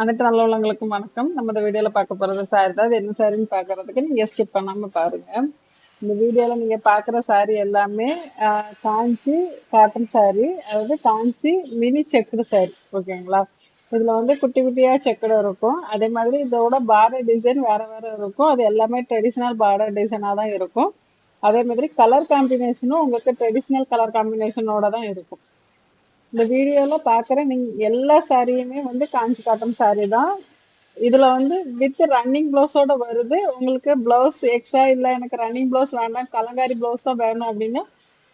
அனைத்து நல்ல உள்ளங்களுக்கும் வணக்கம். நம்ம இந்த வீடியோவில் பார்க்க போகிறது சாரி தான். அது என்ன சாரின்னு பார்க்கறதுக்கு நீங்கள் ஸ்கிப் பண்ணாமல் பாருங்கள் இந்த வீடியோவில் நீங்கள் பார்க்குற சாரி எல்லாமே காஞ்சி காட்டன் சாரி அதாவது காஞ்சி மினி செக்குடு சாரி ஓகேங்களா இதில் வந்து குட்டி குட்டியாக செக்குடு இருக்கும். அதே மாதிரி இதோட பார்டர் டிசைன் வேறு வேறு இருக்கும். அது எல்லாமே ட்ரெடிஷ்னல் பார்டர் டிசைனாக தான் இருக்கும். அதே மாதிரி கலர் காம்பினேஷனும் உங்களுக்கு ட்ரெடிஷ்னல் கலர் காம்பினேஷனோட தான் இருக்கும். இந்த வீடியோவில் பார்க்குற நீங்கள் எல்லா சாரியுமே வந்து காஞ்சி காட்டன் சாரி தான். இதில் வந்து வித் ரன்னிங் ப்ளவுஸோட வருது. உங்களுக்கு ப்ளவுஸ் எக்ஸ்ட்ரா இல்லை எனக்கு ரன்னிங் ப்ளவுஸ் வேண்டாம் கலங்காரி ப்ளவுஸ் தான் வேணும் அப்படின்னா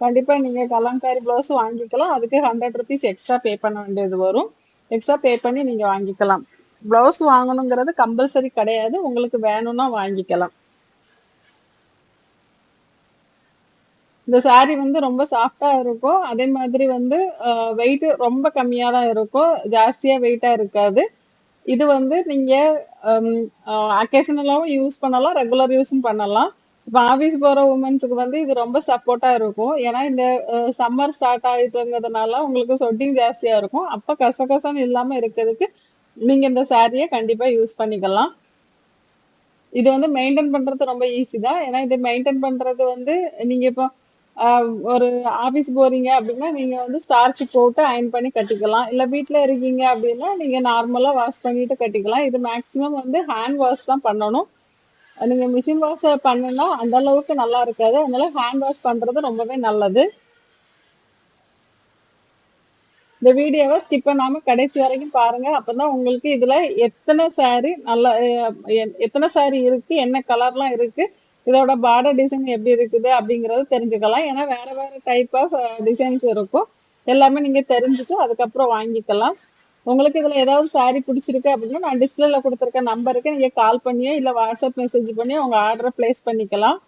கண்டிப்பாக நீங்கள் கலங்காரி ப்ளவுஸ் வாங்கிக்கலாம். அதுக்கு ஹண்ட்ரட் ருபீஸ் எக்ஸ்ட்ரா பே பண்ண வேண்டியது வரும். எக்ஸ்ட்ரா பே பண்ணி நீங்கள் வாங்கிக்கலாம். ப்ளவுஸ் வாங்கணுங்கிறது கம்பல்சரி கிடையாது. உங்களுக்கு வேணும்னா வாங்கிக்கலாம். இந்த சாரி வந்து ரொம்ப சாஃப்டா இருக்கும். அதே மாதிரி வந்து வெயிட் ரொம்ப கம்மியா தான் இருக்கும். ஜாஸ்தியா வெயிட்டா இருக்காது. இது வந்து நீங்க அக்கேஷனலாவும் யூஸ் பண்ணலாம் ரெகுலர் யூஸும் பண்ணலாம். இப்போ ஆஃபீஸ் போகிற உமன்ஸுக்கு வந்து இது ரொம்ப சப்போர்ட்டாக இருக்கும். ஏன்னா இந்த சம்மர் ஸ்டார்ட் ஆகிட்டுங்கிறதுனால உங்களுக்கு சொட்டிங் ஜாஸ்தியாக இருக்கும். அப்போ கசகசன்னு இல்லாமல் இருக்கிறதுக்கு நீங்கள் இந்த சாரியை கண்டிப்பாக யூஸ் பண்ணிக்கலாம். இது வந்து மெயின்டைன் பண்ணுறது ரொம்ப ஈஸி தான். ஏன்னா இது மெயின்டைன் பண்ணுறது வந்து நீங்கள் இப்போ ஒரு ஆபீஸ் போறீங்க அப்படின்னா நீங்க வந்து ஸ்டார்ச் போட்டு அயன் பண்ணி கட்டிக்கலாம். இல்ல வீட்டுல இருக்கீங்க அப்படின்னா நீங்க நார்மலா வாஷ் பண்ணிட்டு கட்டிக்கலாம். இது மேக்ஸிமம் வந்து ஹேண்ட் வாஷ் தான் பண்ணணும். நீங்க மிஷின் வாஷ் பண்ணுனா அந்த அளவுக்கு நல்லா இருக்காது. அதனால ஹேண்ட் வாஷ் பண்றது ரொம்பவே நல்லது. இந்த வீடியோவை ஸ்கிப் பண்ணாம கடைசி வரைக்கும் பாருங்க. அப்பதான் உங்களுக்கு இதுல எத்தனை சாரி நல்ல எத்தனை சாரி இருக்கு என்ன கலர்லாம் இருக்கு இதோட பார்டர் டிசைன் எப்படி இருக்குது அப்படிங்கறத தெரிஞ்சுக்கலாம். ஏன்னா வேற வேற டைப் ஆஃப் டிசைன்ஸ் இருக்கும். எல்லாமே நீங்க தெரிஞ்சுட்டு அதுக்கப்புறம் வாங்கிக்கலாம். உங்களுக்கு இதுல ஏதாவது சாரி பிடிச்சிருக்கு அப்படின்னா நான் டிஸ்பிளேல கொடுத்துருக்க நம்பருக்கு நீங்க கால் பண்ணியோ இல்ல வாட்ஸ்அப் மெசேஜ் பண்ணி உங்க ஆர்டரை பிளேஸ் பண்ணிக்கலாம்.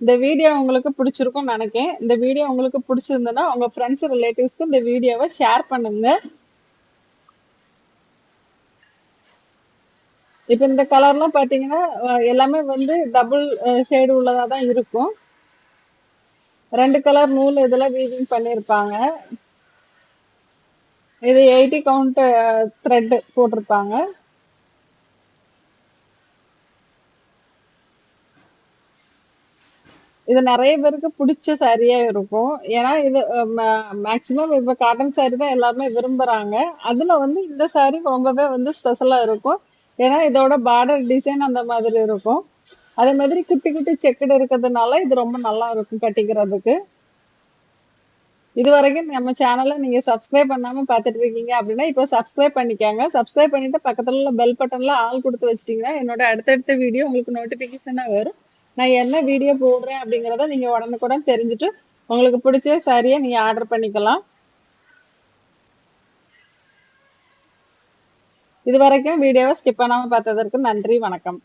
இந்த வீடியோ உங்களுக்கு பிடிச்சிருக்கும்னு நினைக்கிறேன் இந்த வீடியோ உங்களுக்கு பிடிச்சிருந்ததுன்னா உங்க ஃப்ரெண்ட்ஸ் ரிலேட்டிவ்ஸ்க்கு இந்த வீடியோவை ஷேர் பண்ணுங்க. இப்போ இந்த கலர்லாம் பாத்தீங்கன்னா எல்லாமே வந்து டபுள் ஷேடு உள்ளதா தான் இருக்கும். ரெண்டு கலர் நூல் இதெல்லாம் வீவிங் பண்ணியிருப்பாங்க இது எயிட்டி கவுண்ட் த்ரெட் போட்டிருப்பாங்க. இது நிறைய பேருக்கு பிடிச்ச சாரியா இருக்கும். ஏன்னா இது மேக்சிமம் இப்போ காட்டன் சாரி தான் எல்லாருமே விரும்புறாங்க. அதுல வந்து இந்த சாரி ரொம்பவே வந்து ஸ்பெஷலா இருக்கும். ஏன்னா இதோட பார்டர் டிசைன் அந்த மாதிரி இருக்கும். அதே மாதிரி குட்டி குட்டி செக்குடு இருக்கிறதுனால இது ரொம்ப நல்லா இருக்கும் கட்டிக்கிறதுக்கு. இது வரைக்கும் நம்ம சேனலை நீங்கள் சப்ஸ்கிரைப் பண்ணாமல் பார்த்துட்டு இருக்கீங்க அப்படின்னா இப்போ சப்ஸ்கிரைப் பண்ணிக்காங்க. சப்ஸ்கிரைப் பண்ணிட்டு பக்கத்தில் உள்ள பெல் பட்டன்ல ஆள் கொடுத்து வச்சிட்டிங்கன்னா என்னோட அடுத்தடுத்த வீடியோ உங்களுக்கு நோட்டிஃபிகேஷனாக வரும். நான் என்ன வீடியோ போடுறேன் அப்படிங்கிறத நீங்கள் உடனுக்குடன் தெரிஞ்சுட்டு உங்களுக்கு பிடிச்ச சாரியை நீங்கள் ஆர்டர் பண்ணிக்கலாம். இது வரைக்கும் வீடியோவை ஸ்கிப் பண்ணாமல் பார்த்ததற்கு நன்றி வணக்கம்.